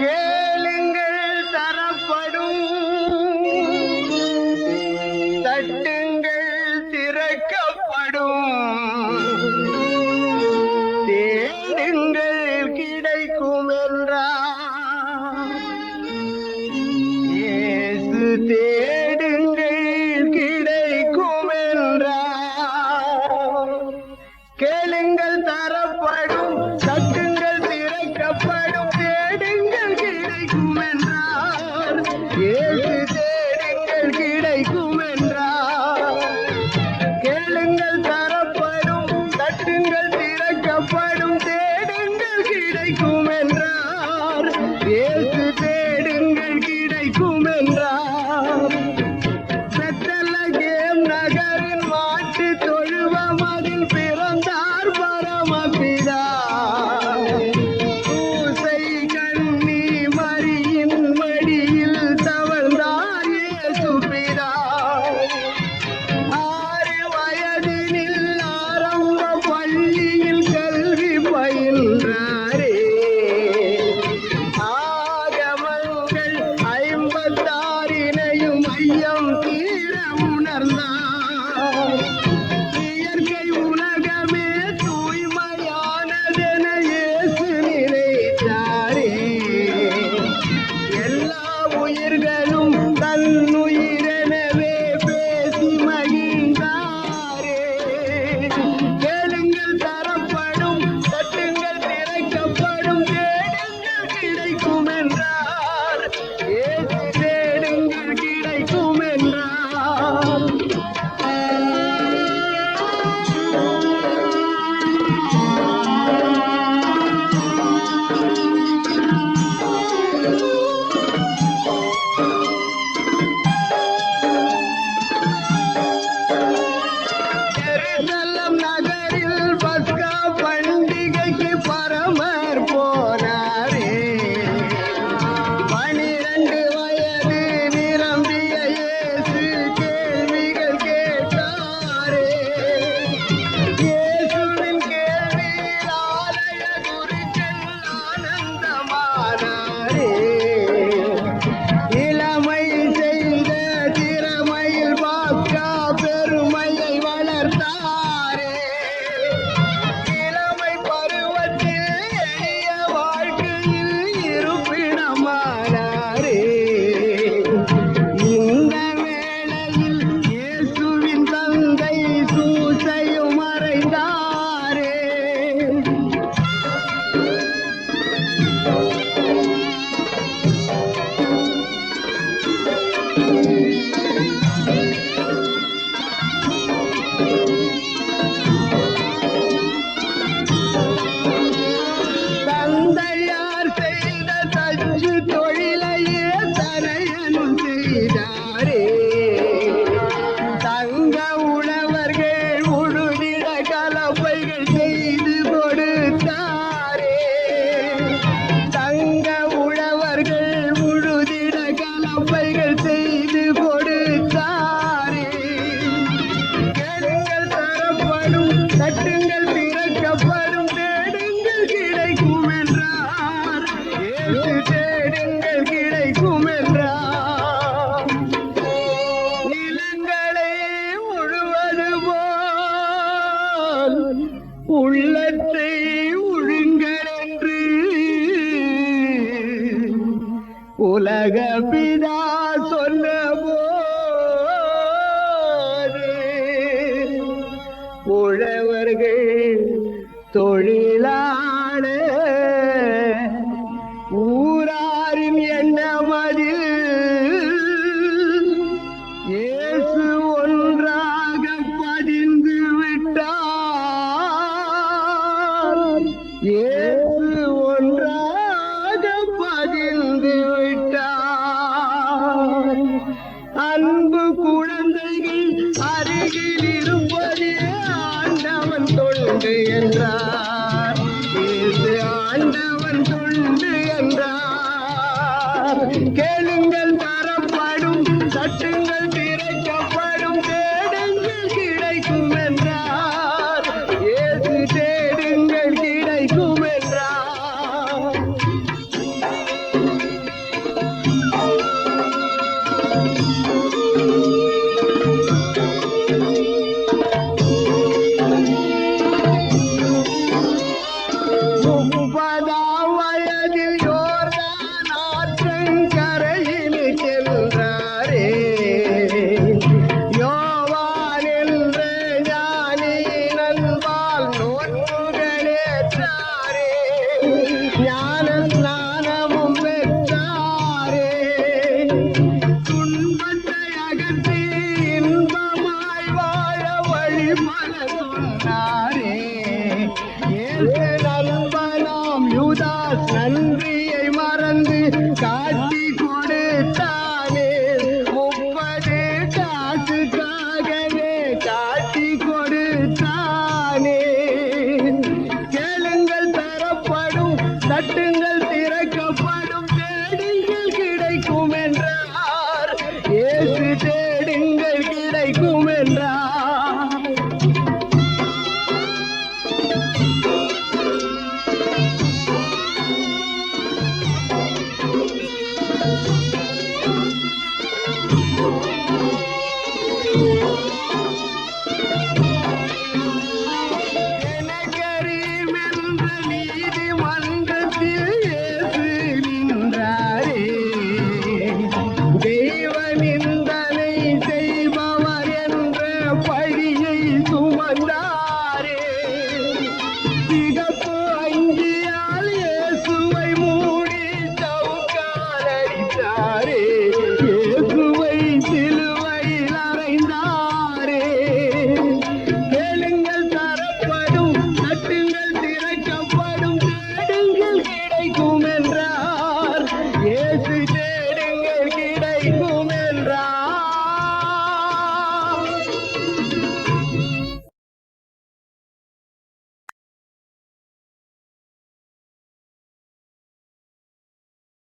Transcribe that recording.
கேளுங்கள் தரப்படும். தட்டுங்கள் திறக்கப்படும். தேடுங்கள் கிடைக்கும் என்றார் தேடுங்கள் கிடைக்கும் என்றார் கேளுங்கள் தரப்படும். உணர்ந்தான் உள்ளத்தை ஒழுங்கள் என்று உலக பிதா சொன்ன போது உழவர்கள் தொழிலா கேளுங்க